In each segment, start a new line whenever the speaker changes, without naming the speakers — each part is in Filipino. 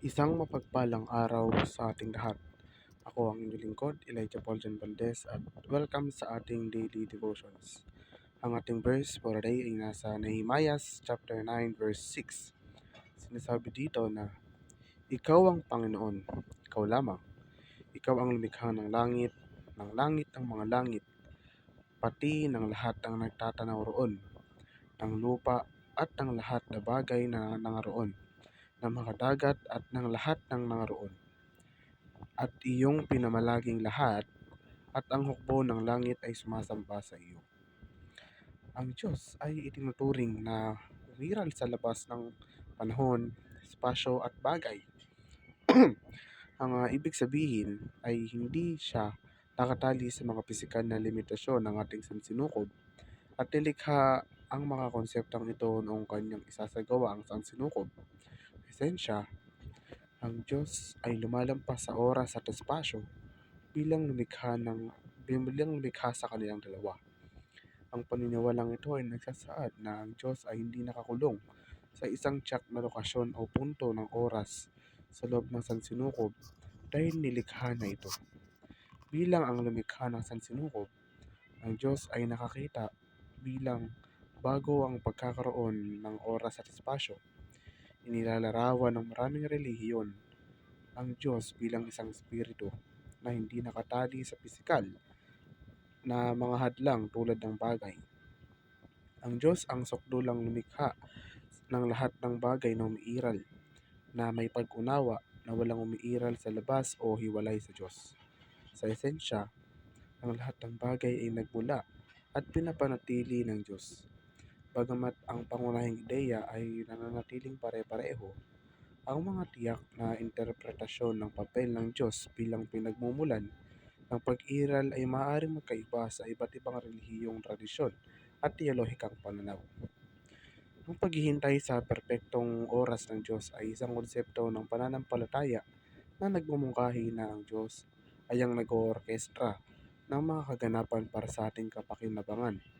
Isang mapagpalang araw sa ating lahat. Ako ang inyong lingkod, Elijah Paul John Valdez at welcome sa ating daily devotions. Ang ating verse for today ay nasa Nehemiah chapter 9 verse 6. Sinasabi dito na, Ikaw ang Panginoon, ikaw lamang. Ikaw ang lumikha ng langit, ng langit ng mga langit, pati ng lahat ng nagtatanaw roon, ng lupa at ng lahat na bagay na nangaroon ng mga dagat at ng lahat ng nangaroon. At iyong pinamalaging lahat at ang hukbo ng langit ay sumasamba sa iyo. Ang Diyos ay itinuturing na umiral sa labas ng panahon, espasyo at bagay. ang uh, ibig sabihin ay hindi siya nakatali sa mga pisikal na limitasyon ng ating sansinukob at nilikha ang mga konseptong ito noong kanyang isasagawa ang sansinukob esensya, ang Diyos ay lumalampas sa oras at espasyo bilang lumikha, ng, bilang lumikha sa kanilang dalawa. Ang paniniwalang ito ay nagsasaad na ang Diyos ay hindi nakakulong sa isang tiyak na lokasyon o punto ng oras sa loob ng sansinukob dahil nilikha na ito. Bilang ang lumikha ng sansinukob, ang Diyos ay nakakita bilang bago ang pagkakaroon ng oras at espasyo Inilalarawan ng maraming relihiyon ang Diyos bilang isang espiritu na hindi nakatali sa pisikal na mga hadlang tulad ng bagay. Ang Diyos ang sukdulang lumikha ng lahat ng bagay na umiiral, na may pag-unawa na walang umiiral sa labas o hiwalay sa Diyos. Sa esensya, ang lahat ng bagay ay nagmula at pinapanatili ng Diyos. Bagamat ang pangunahing ideya ay nananatiling pare-pareho, ang mga tiyak na interpretasyon ng papel ng Diyos bilang pinagmumulan ng pag-iral ay maaaring magkaiba sa iba't ibang relihiyong tradisyon at teolohikang pananaw. Ang paghihintay sa perpektong oras ng Diyos ay isang konsepto ng pananampalataya na nagmumungkahi na ang Diyos ay ang nag-oorkestra ng mga kaganapan para sa ating kapakinabangan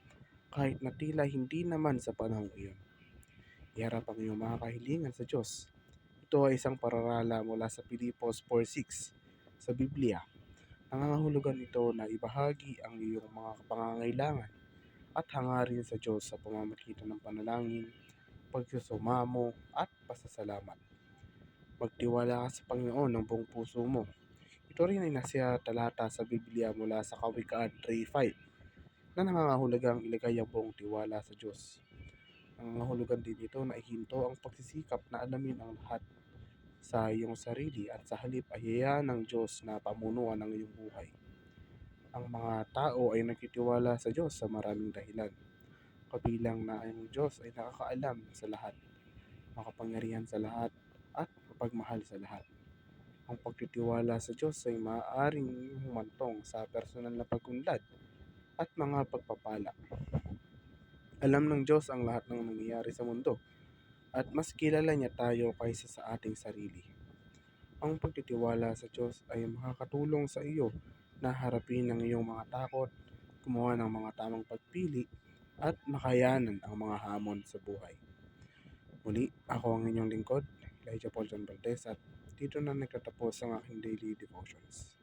kahit na tila hindi naman sa panahong iyon. Iharap ang iyong mga kahilingan sa Diyos. Ito ay isang pararala mula sa Pilipos 4.6 sa Biblia. Nangangahulugan ito na ibahagi ang iyong mga pangangailangan at hangarin sa Diyos sa pamamagitan ng panalangin, pagsusumamo at pasasalamat. Magtiwala ka sa Panginoon ng buong puso mo. Ito rin ay nasa talata sa Biblia mula sa Kawikaan 3.5 na nangangahulugang ilagay ang buong tiwala sa Diyos. Nangangahulugan din ito na ihinto ang pagsisikap na alamin ang lahat sa iyong sarili at sa halip ay hayaan ng Diyos na pamunuan ang iyong buhay. Ang mga tao ay nagtitiwala sa Diyos sa maraming dahilan. Kabilang na ang Diyos ay nakakaalam sa lahat, makapangyarihan sa lahat, at mapagmahal sa lahat. Ang pagtitiwala sa Diyos ay maaaring humantong sa personal na pagunlad at mga pagpapala. Alam ng Diyos ang lahat ng nangyayari sa mundo at mas kilala niya tayo kaysa sa ating sarili. Ang pagtitiwala sa Diyos ay makakatulong sa iyo na harapin ang iyong mga takot, gumawa ng mga tamang pagpili, at makayanan ang mga hamon sa buhay. Muli, ako ang inyong lingkod, Elijah Paul John Valdez at dito na nagtatapos ang aking daily devotions.